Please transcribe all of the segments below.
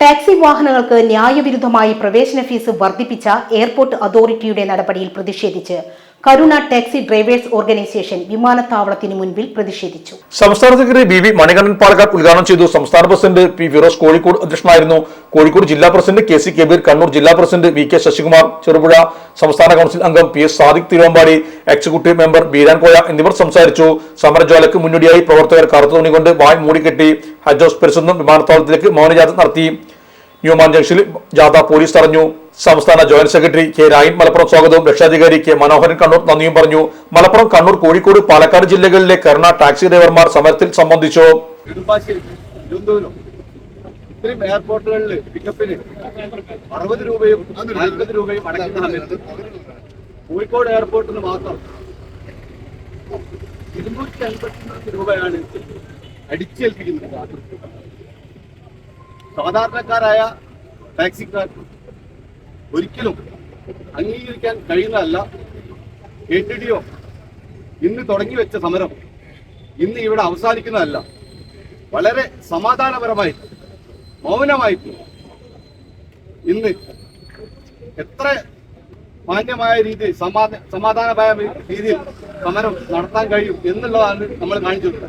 Taxi വാഹനങ്ങൾക്ക് ന്യായവിരുദ്ധമായി പ്രവേശന fees വർദ്ധിപ്പിച്ച എയർപോർട്ട് അതോറിറ്റിയുടെ നടപടിയിൽ പ്രതിഷേധിച്ച് കരുണ ടാക്സി ഡ്രൈവേഴ്സ് ഓർഗനൈസേഷൻ വിമാനത്താവളത്തിന് മുൻപിൽ പ്രതിഷേധിച്ചു. സംസ്ഥാന secretary B V Manikandan Palakkad ഉദ്ഘാടനം ചെയ്തു. സംസ്ഥാന പ്രസിഡന്റ് പി ഫിറോസ് കോഴിക്കോട് അധ്യക്ഷനായിരുന്നു. കോഴിക്കോട് ജില്ലാ president K C Kabeer Kannur ജില്ലാ president V K Sasikumar Cherupuzha സംസ്ഥാന കൌൺസിൽ അംഗം P S Sadiq Thiruvambady executive member Beeran Koya എന്നിവർ സംസാരിച്ചു. സമരജ്വാലയ്ക്ക് മുന്നോടിയായി പ്രവർത്തകർ കറുത്ത തുണി കൊണ്ട് വായ് മൂടിക്കെട്ടി. ഹജ്ജോസ് പരിസരത്തും വിമാനത്താവളത്തിലേക്ക് മൗനജാഥ നടത്തി. ന്യൂമാൻ ജംഗ്ഷനിൽ ജാഥ പോലീസ് തടഞ്ഞു. സംസ്ഥാന joint secretary K Rayan Malappuram സ്വാഗതവും രക്ഷാധികാരി കെ മനോഹരൻ കണ്ണൂർ നന്ദിയും പറഞ്ഞു. മലപ്പുറം കണ്ണൂർ കോഴിക്കോട് പാലക്കാട് ജില്ലകളിലെ കരുണ ടാക്സി ഡ്രൈവർമാർ സമരത്തിൽ സംബന്ധിച്ചു. ഇത്രയും എയർപോർട്ടുകളിൽ പിക്കപ്പിന് അറുപത് രൂപയും നാൽപ്പത് രൂപയും അടയ്ക്കുന്ന സമയത്ത് കോഴിക്കോട് എയർപോർട്ടിന് മാത്രം ഇരുന്നൂറ്റി അൻപത്തി രൂപയാണ് അടിച്ചേൽപ്പിക്കുന്നത്. സാധാരണക്കാരായ ടാക്സിക്കാർ ഒരിക്കലും അംഗീകരിക്കാൻ കഴിയുന്നതല്ല. എ ടി ഡി ഒ ഇന്ന് തുടങ്ങി വെച്ച സമരം ഇന്ന് ഇവിടെ അവസാനിക്കുന്നതല്ല. വളരെ സമാധാനപരമായി മൗനമായി ഇന്ന് എത്ര മാന്യമായ രീതിയിൽ സമാധാന സമാധാനപരമായ രീതിയിൽ സമരം നടത്താൻ കഴിയും എന്നുള്ളതാണ് നമ്മൾ കാണിച്ചു നാളെ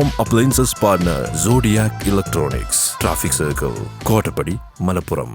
home appliances partner zodiac electronics traffic circle Kottappadi Malappuram